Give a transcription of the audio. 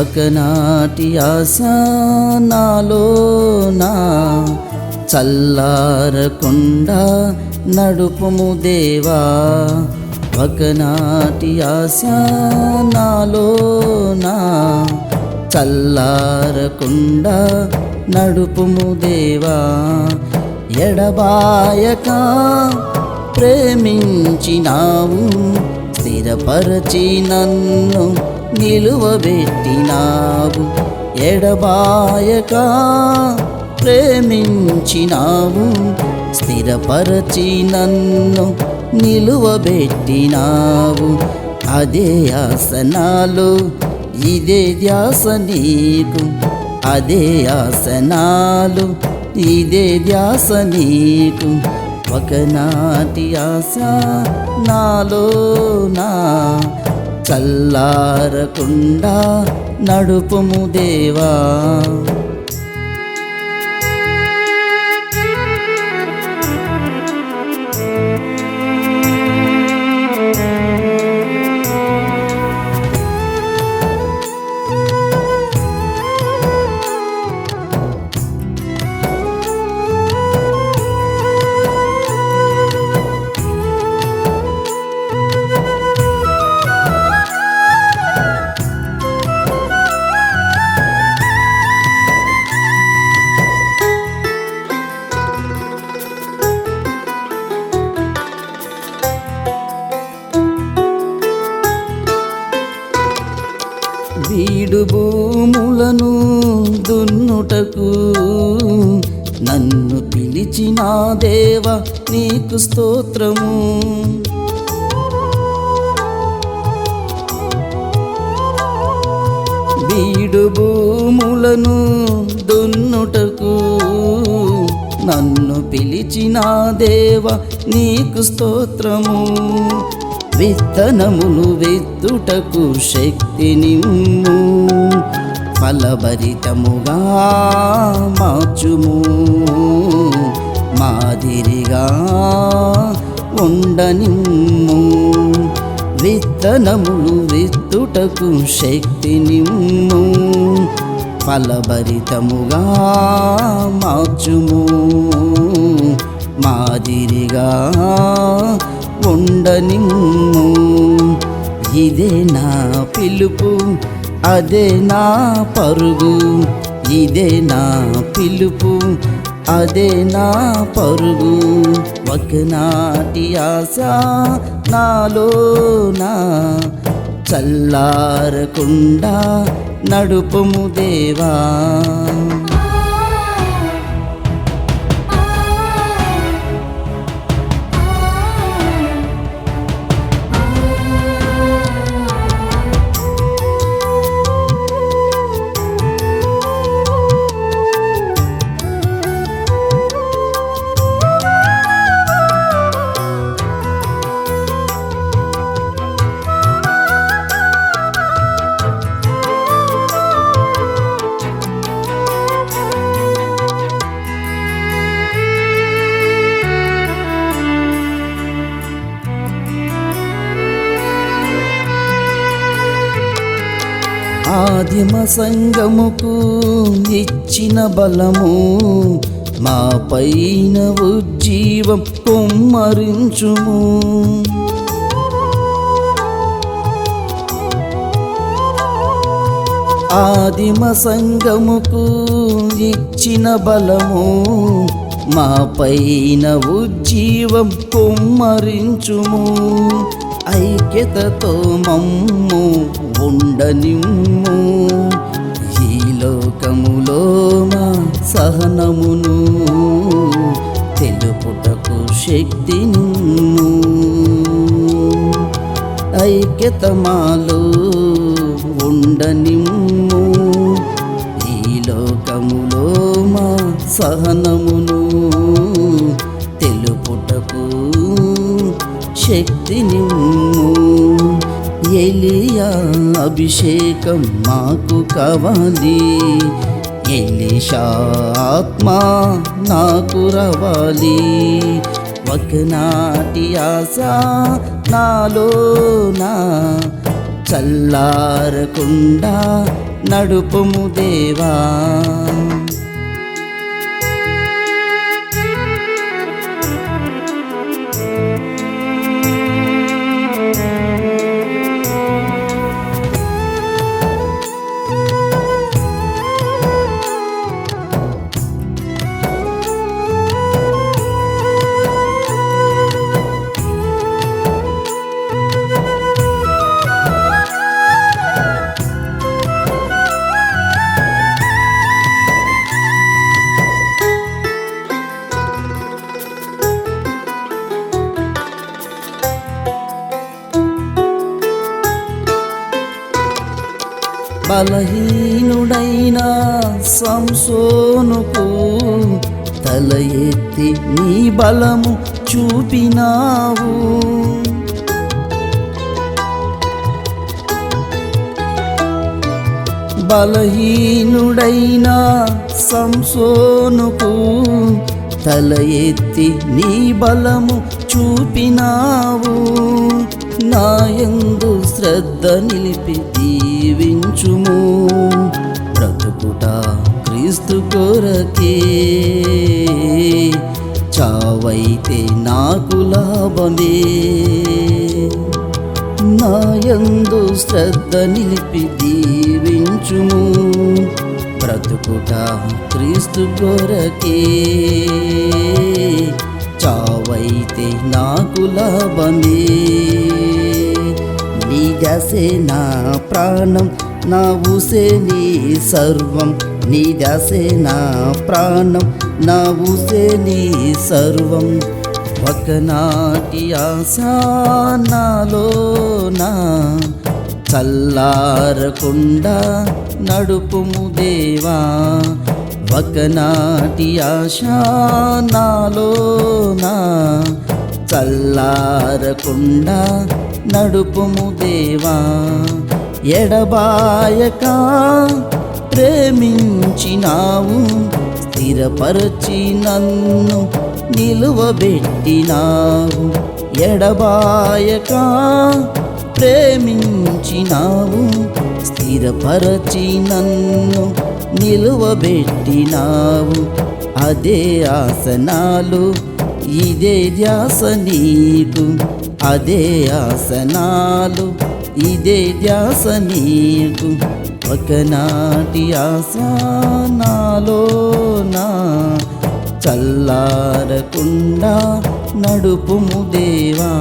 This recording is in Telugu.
ఒకనాటి ఆశ నాలోనా చల్లారకుండా నడుపుము దేవా. ఒకనాటి ఆశ నాలోనా చల్లారకుండా నడుపుము దేవా. ఎడబాయక ప్రేమించినావు స్థిరపరచి నన్ను నిలువబెట్టినావు ఎడబాయక ప్రేమించినావు స్థిరపరచి నన్ను నిలువబెట్టినావు అదే ఆసనాలు ఇదే ధ్యాస నీకు. అదే ఆసనాలు ఇదే ధ్యాస నీకు. ఒకనాటి ఆశ నాలో నా చల్లారకుండా నడుపుము దేవా. పిలిచిన దేవ నీకు స్తోత్రము. వీడు భూములను దున్నుటకు నన్ను పిలిచిన దేవ నీకు స్తోత్రము. విత్తనములు విత్తుటకు శక్తినిమ్ము ఫలభరితముగా మార్చుము. మాదిరిగా ఉండనిమ్ము. విత్తనములు విత్తుటకు శక్తినిమ్ము. ఫలభరితముగా మార్చుము. మాదిరిగా ఉండనిమ్ము. ఇదే నా పిలుపు అదే నా పరుగు. ఇదే నా పిలుపు అదే నా పరుగు. ఒకనాటి ఆశ నాలోనా? చల్లారకుండా నడుపుము దేవా. ఆదిమ సంగముకు ఇచ్చిన బలము మా పైన ఉజ్జీవం కుమ్మరించుము. ఆదిమ సంగముకు ఇచ్చిన బలము మా పైన ఉజ్జీవం కుమ్మరించుము. ఐక్యతతో మమ్ము ఉండనిమ్ము. ఈ లోకములో మా సహనమును తెలుపుటకు శక్తినిమ్ము ఐక్యత మాలో ఉండనిమ్ము. ఈ లోకములో మా సహనమును శక్తినిమ్ము ఎలియా అభిషేకం మాకు కావాలి. ఎలిషా ఆత్మ నాకు రవాలి. ఒకనాటి ఆశ నాలోనా చల్లారకుండా నడుపుము దేవా. సంసోనుకు తల ఎత్తి నీ బలము చూపినావు. బలహీనుడైన సంసోనుకు తల ఎత్తి నీ బలము చూపినావు. నాయందు శ్రద్ధ నిలిపి దీవించుము. బ్రతుకుట క్రీస్తు కొరకే. చావైతే నాకు లాభమే. నాయందు శ్రద్ధ నిలిపి దీవించుము. బ్రతుకుట క్రీస్తు కొరకే. చావైతే నాకు లాభమే. నీ నా ప్రాణం నా ఊసే నీ సర్వం నీ దాసే నా ప్రాణం. నా ఊసే నీ సర్వం ఒకనాటి ఆశ నాలో నా చల్లారకుండా నడుపుము దేవా ఒకనాటి ఆశ నాలో నా చల్లారకుండా నడుపుము దేవా ఎడబాయక ప్రేమించినావు స్థిరపరచి నన్ను నిలువబెట్టినావు. ఎడబాయక ప్రేమించినావు స్థిరపరచి నన్ను నిలువబెట్టినావు. అదే ఆసనాలు ఇదే ధ్యాస నీకు అదే ఆసనాలు. ఇదే ధ్యాస నీకు. ఒకనాటి ఆశ నాలో నా చల్లారకుండా నడుపుము దేవా.